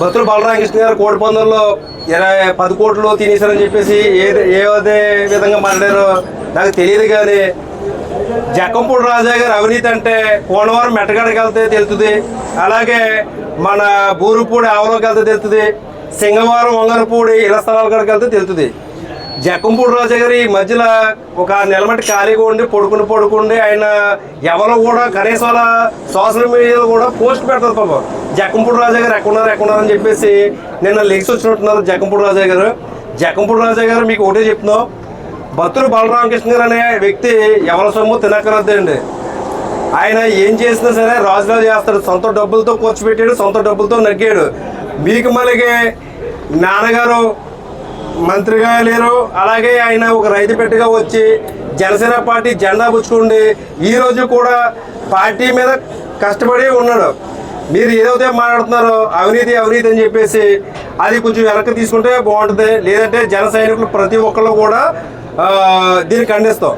బతులు బలరామకృష్ణ గారు కోడి పందుల్లో ఇరవై పది కోట్లు తినేశారని చెప్పేసి ఏది ఏదే విధంగా మాట్లాడారో నాకు తెలియదు కానీ జక్కంపూడి రాజా గారు అవినీతి అంటే కోనవరం మెట్టగడకి వెళ్తే తెలుస్తుంది. అలాగే మన బూరుపూడి ఆవలోకి వెళ్తే తెలుస్తుంది. సింగవారం వంగరపూడి ఇళ్ళ స్థలాల కాడికి వెళ్తే తెలుస్తుంది. జక్కంపూడి రాజా గారు ఈ మధ్యలో ఒక నిలబట్టి ఖాళీగా ఉండి పడుకుని పడుకుండి ఆయన ఎవరు కూడా కనీసం అలా సోషల్ మీడియాలో కూడా పోస్ట్ పెడతారు పాపం. జక్కంపూడి రాజా గారు ఎక్కడున్నారు ఎక్కడున్నారు అని చెప్పేసి నిన్న లీక్స్ వచ్చినట్టున్నారు జక్కంపూడి రాజా గారు. జక్కంపూడి రాజా గారు మీకు ఒకటే చెప్తున్నాం. బతులు బలరామకృష్ణ గారు అనే వ్యక్తి ఎవరి సొమ్ము తినక్కరద్దండి ఆయన ఏం చేసినా సరే రాజురాజు చేస్తాడు. సొంత డబ్బులతో ఖర్చు పెట్టాడు సొంత డబ్బులతో నగ్గాడు మీకు మళ్ళీ నాన్నగారు మంత్రిగా లేరు. అలాగే ఆయన ఒక రైతు పెట్టిగా వచ్చి జనసేన పార్టీ జెండా పుచ్చుకుండి ఈ రోజు కూడా పార్టీ మీద కష్టపడి ఉన్నాడు. మీరు ఏదైతే మాట్లాడుతున్నారో అవినీతి అవినీతి అని చెప్పేసి అది కొంచెం వెనక్కి తీసుకుంటే బాగుంటుంది. లేదంటే జన సైనికులు ప్రతి ఒక్కళ్ళు కూడా దీన్ని ఖండిస్తాం.